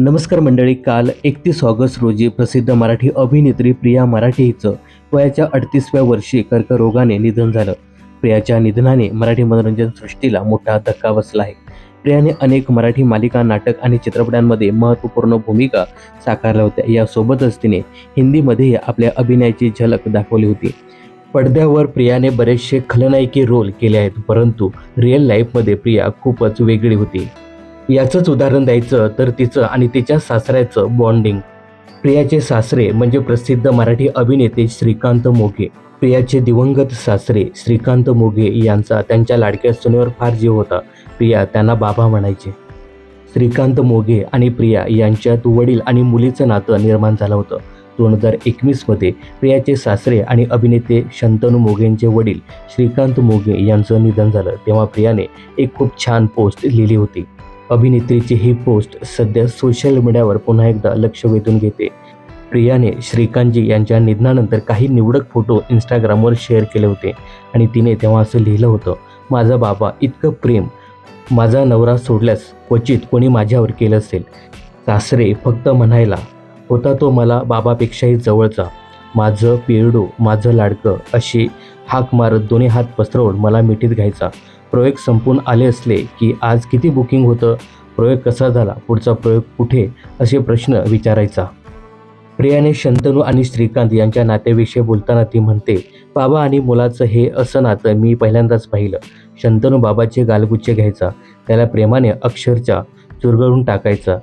नमस्कार मंडळी काल एकतीस ऑगस्ट रोजी प्रसिद्ध मराठी अभिनेत्री प्रिया मराठे हिचं वयाच्या अडतीसव्या वर्षी कर्करोगाने निधन झालं. प्रियाच्या निधनाने मराठी मनोरंजन सृष्टीला मोठा धक्का बसला आहे. प्रियाने अनेक मराठी मालिका नाटक आणि चित्रपटांमध्ये महत्त्वपूर्ण भूमिका साकारल्या होत्या. यासोबतच तिने हिंदीमध्येही आपल्या अभिनयाची झलक दाखवली होती. पडद्यावर प्रियाने बरेचसे खलनायकी रोल केले आहेत परंतु रिअल लाईफमध्ये प्रिया खूपच वेगळी होती. याचंच उदाहरण द्यायचं तर तिचं आणि तिच्या सासऱ्याचं बॉन्डिंग. प्रियाचे सासरे म्हणजे प्रसिद्ध मराठी अभिनेते श्रीकांत मोघे. प्रियाचे दिवंगत सासरे श्रीकांत मोघे यांचा त्यांच्या लाडक्या सुनेवर फार जीव होता. प्रिया त्यांना बाबा म्हणायचे. श्रीकांत मोघे आणि प्रिया यांच्यात वडील आणि मुलीचं नातं निर्माण झालं होतं. दोन हजार एकवीसमध्ये प्रियाचे सासरे आणि अभिनेते शंतनू मोघेंचे वडील श्रीकांत मोघे यांचं निधन झालं. तेव्हा प्रियाने एक खूप छान पोस्ट लिहिली होती. अभिनेत्रीची ही पोस्ट सध्या सोशल मीडियावर पुन्हा एकदा लक्ष वेधून घेते. प्रियाने श्रीकांतजी यांच्या निधनानंतर काही निवडक फोटो इंस्टाग्रामवर शेअर केले होते आणि तिने तेव्हा असं लिहिलं होतं माझा बाबा इतकं प्रेम माझा नवरा सोडल्यास क्वचित कोणी माझ्यावर केलं असेल. सासरे फक्त म्हणायला होता तो मला बाबापेक्षाही जवळचा. माझं पेरडू माझं लाडकं अशी हाक मारत दोन्ही हात पसरवून मला मिठीत घ्यायचा. प्रयोग संपून आले असले की आज किती बुकिंग होतं प्रयोग कसा झाला पुढचा प्रयोग कुठे असे प्रश्न विचारायचा. प्रियाने शंतनू आणि श्रीकांत यांच्या नात्याविषयी बोलताना ती म्हणते बाबा आणि मुलाचं हे असं नातं मी पहिल्यांदाच पाहिलं. शंतनू बाबाचे गालगुच्चे घ्यायचा त्याला प्रेमाने अक्षरच्या चुरगळून टाकायचा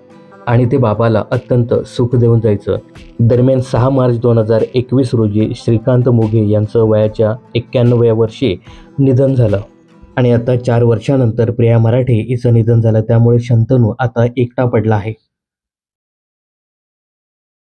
आणि ते बाबाला अत्यंत सुख देऊन जायचं. दरम्यान सहा मार्च दोन हजार एकवीस रोजी श्रीकांत मोघे यांचं वयाच्या एक्क्याण्णव्या वर्षी निधन झालं. आणि आता चार वर्षानंतर प्रिया मराठे हिचं निधन झालं त्यामुळे शंतनू आता एकटा पडला आहे.